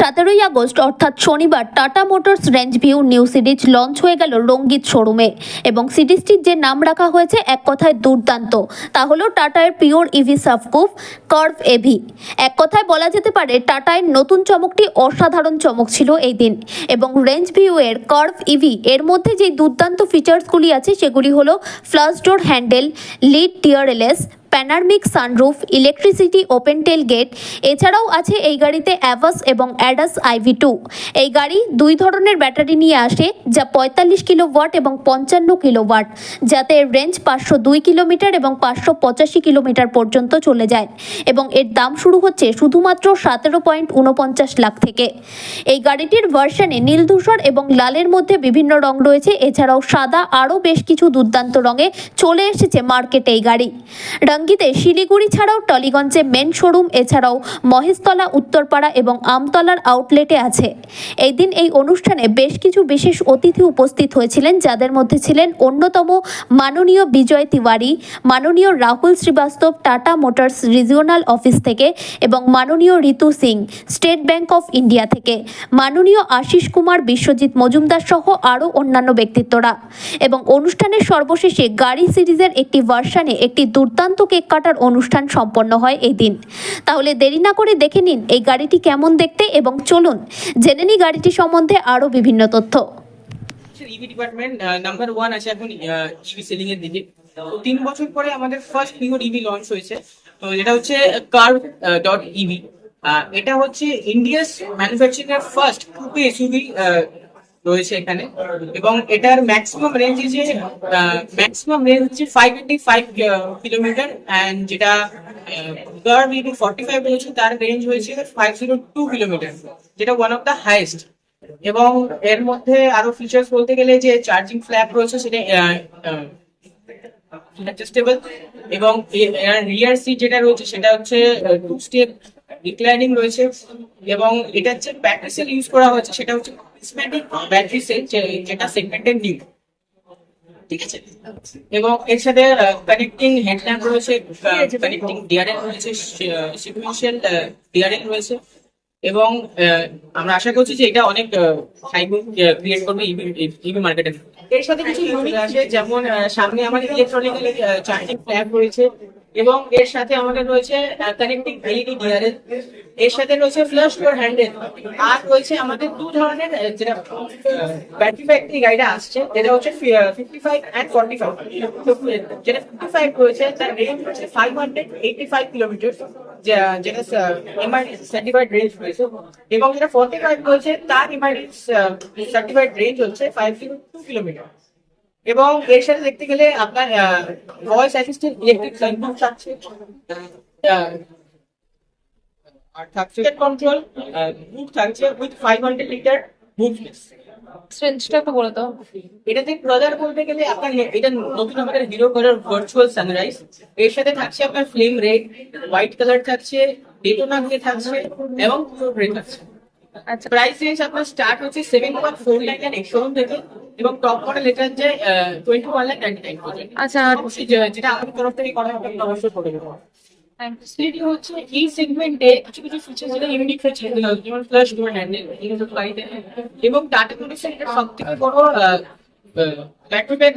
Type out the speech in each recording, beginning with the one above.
সতেরোই আগস্ট, অর্থাৎ শনিবার, Tata Motors range view new series launch হয়ে গেল রঙ্গিত শোরুমে এবং সিরিজটির যে নাম রাখা হয়েছে এক কথায় দুর্দান্ত, তা হলো টাটার পিওর ইভি সাবকুপ কার্ভ এভি এক কথায় বলা যেতে পারে, টাটায় নতুন চমকটি অসাধারণ চমক ছিল এই দিন এবং রেঞ্জ ভিউ এর কার্ভ ইভি এর মধ্যে যে দুর্দান্ত ফিচার্সগুলি আছে, সেগুলি হলো ফ্লাশ ডোর হ্যান্ডেল লিড টিয়ারএলএস panoramic sunroof electricity open tail gate এছাড়াও আছে এই গাড়িতে অ্যাভাস এবং অ্যাডাস আইভি টু এই গাড়ি দুই ধরনের ব্যাটারি নিয়ে আসে, যা পঁয়তাল্লিশ কিলো ওয়াট এবং পঞ্চান্ন কিলো ওয়াট যাতে এর রেঞ্জ পাঁচশো দুই কিলোমিটার এবং পাঁচশো পঁচাশি কিলোমিটার পর্যন্ত চলে যায়। এবং এর দাম শুরু হচ্ছে শুধুমাত্র সতেরো পয়েন্ট উনপঞ্চাশ লাখ থেকে। এই গাড়িটির ভার্সানে নীল ধূসর এবং লালের মধ্যে বিভিন্ন রং রয়েছে, এছাড়াও সাদা আরও বেশ কিছু দুর্দান্ত রঙে চলে এসেছে মার্কেটে এই গাড়ি। রঙ্গিতে শিলিগুড়ি ছাড়াও টলিগঞ্জে মেন শোরুম, এছাড়াও মহেশতলা, উত্তরপাড়া এবং আমতলার আউটলেটে আছে। এই দিন এই অনুষ্ঠানে বেশ কিছু বিশেষ অতিথি উপস্থিত হয়েছিলেন, যাদের মধ্যে ছিলেন অন্যতম মাননীয় বিজয় তিওয়ারি, মাননীয় Rahul Srivastava, Tata Motors regional office থেকে এবং মাননীয় Ritu Singh, State Bank of India থেকে। মাননীয় আশিস কুমার, বিশ্বজিৎ মজুমদার সহ আরও অন্যান্য ব্যক্তিত্বরা। এবং অনুষ্ঠানের সর্বশেষে গাড়ি সিরিজের একটি ভার্সানে একটি দুর্দান্ত কেক কাটার অনুষ্ঠান সম্পন্ন হয় এই দিন। তাহলে দেরি না করে দেখে নিন এই গাড়িটি কেমন দেখতে এবং চলুন জেনে নিই গাড়িটি সম্বন্ধে আরও বিভিন্ন তথ্য। তিন বছর পরে আমাদের ফার্স্ট পিওর ইভি লঞ্চ হয়েছে। তো যেটা হচ্ছে কার ডট ইভি এটা হচ্ছে India's manufacturing first coupe SUV রয়েছে এখানে। এবং এটার ম্যাক্সিমাম রেঞ্জ যে ম্যাক্সিমাম রেঞ্জ হচ্ছে five eighty five kilometer and যেটা কার্ভ ইভি ফর্টি ফাইভ রয়েছে, তার রেঞ্জ হয়েছে ফাইভ জিরো টু কিলোমিটার যেটা ওয়ান অফ দ্য হাইয়েস্ট এবং এর মধ্যে আরও ফিচার্স বলতে গেলে যে চার্জিং ফ্ল্যাপ রয়েছে, সেটা অ্যাডজাস্টেবল এবং রিয়ার সিট যেটা রয়েছে, সেটা হচ্ছে টু স্টেপ রিক্লাইনিং রয়েছে এবং এটা হচ্ছে ব্যাটারি সেল ইউজ করা হয়েছে সেটা হচ্ছে ব্যাটারি সেল যেটা সেগমেন্টের নিউ ঠিক আছে? এবং এর সাথে কানেক্টিং হেডল্যাম্প রয়েছে কানেক্টিং ডিআরএল রয়েছে সিকুয়েন্সিয়াল ডিআরএল রয়েছে। এবং আমরা আশা করছি যে এটা অনেক হাইপ ক্রিয়েট করবে ইভি মার্কেটে এর সাথে কিছু ইউনিক আছে যেমন সামনে আমাদের ইলেকট্রনিক চার্জিং ফ্ল্যাগ রয়েছে। এবং এর সাথে আমাদের রয়েছে কানেক্টিং এলইডি ডিআরএল এর সাথে রয়েছে ফ্ল্যাশ ডোর হ্যান্ডেল। আর রয়েছে আমাদের দু ধরনের যেটা ব্যাটারি ব্যাটারি গাড়িটা আসছে, যেটা হচ্ছে fifty five and forty five যেটা ফিফটি ফাইভ রয়েছে, তার রেঞ্জ হচ্ছে five hundred eighty five kilometre যেটা এমআরডি সার্টিফাইড রেঞ্জ রয়েছে। এবং যেটা ফর্টি ফাইভ রয়েছে, তার এমআরডি সার্টিফাইড রেঞ্জ হচ্ছে ফাইভ টু কিলোমিটার এবং এর সাথে দেখতে গেলে আপনার ভয়েস অ্যাসিস্ট্যান্ট ইলেকট্রিক সাইনবোর্ড থাকছে। আর থাকছে কন্ট্রোল বুট থাকছে উইথ ফাইভ হান্ড্রেড লিটার বলে দাও। এটাতে ব্রাদার বলতে গেলে আপনার এটা নতুন আমাদের হিরো কালার ভার্চুয়াল সানরাইজ এর সাথে থাকছে আপনার ফ্লেম রেড হোয়াইট কালার থাকছে ডেটোনা থাকছে এবং থাকছে। আচ্ছা। প্রাইস রেঞ্জ আপনার স্টার্ট হচ্ছে সেভেন পয়েন্ট ফোর লাখ এর শোরুম থেকে এবং টপ মডেল এটা হচ্ছে টোয়েন্টি ওয়ান নাইনটি নাইন আচ্ছা। যেটা আমাদের তরফ থেকে করা হবে অবশ্যই করে দেবো সেটি হচ্ছে এই সেগমেন্টে কিছু কিছু ফিচার যেটা ইউনিক হচ্ছে যেমন ফ্ল্যাশ ডোর হ্যান্ডেল এবং টাটা সব থেকে বড়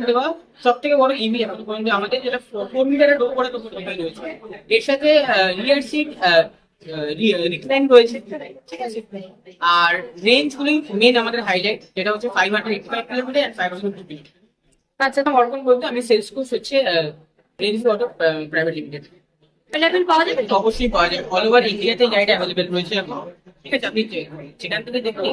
দেওয়া সব থেকে বড় ইভি এখন পর্যন্ত আমাদের যেটা ফোর মিটারের ডোর করে রয়েছে। এর সাথে রিয়ার সিট রিক্লাইন রয়েছে ঠিক আছে? আর রেঞ্জ গুলি মেন আমাদের হাইলাইট যেটা হচ্ছে five hundred eighty five kilometer and five hundred two kilometer আচ্ছা অর্পণ বলতে আমি সেলস কোর্স হচ্ছে range auto private limited available পাওয়া যাবে? অবশ্যই পাওয়া যায় অল ওভার ইন্ডিয়াতে গাইড অ্যাভেলেবেল রয়েছে এখন ঠিক আছে আপনি যেখান থেকে দেখতে